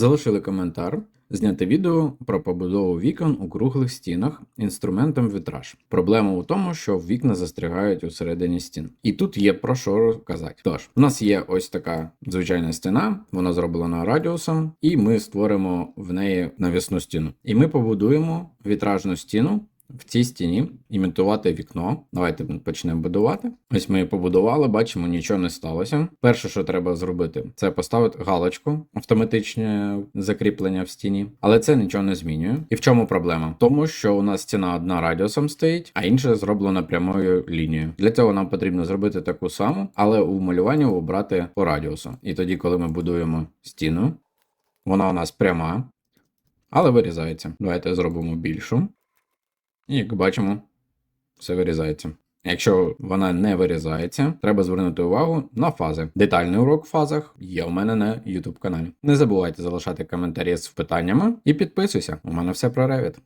Залишили коментар. Зняти відео про побудову вікон у круглих стінах інструментом вітраж. Проблема у тому, що вікна застрягають у середині стін. І тут є про що розказати. Тож, у нас є ось така звичайна стіна, вона зроблена радіусом, і ми створимо в неї навісну стіну. І ми побудуємо вітражну стіну. В цій стіні імітувати вікно. Давайте почнемо будувати. Ось ми її побудували, бачимо, нічого не сталося. Перше, що треба зробити, це поставити галочку, автоматичне закріплення в стіні, але це нічого не змінює. І в чому проблема? Тому що у нас стіна одна радіусом стоїть, а інша зроблена прямою лінією. Для цього нам потрібно зробити таку саму, але у малюванні обрати по радіусу. І тоді, коли ми будуємо стіну, вона у нас пряма, але вирізається. Давайте зробимо більшу. І як бачимо, все вирізається. Якщо вона не вирізається, треба звернути увагу на фази. Детальний урок в фазах є у мене на YouTube каналі. Не забувайте залишати коментарі з питаннями і підписуйся. У мене все про Revit.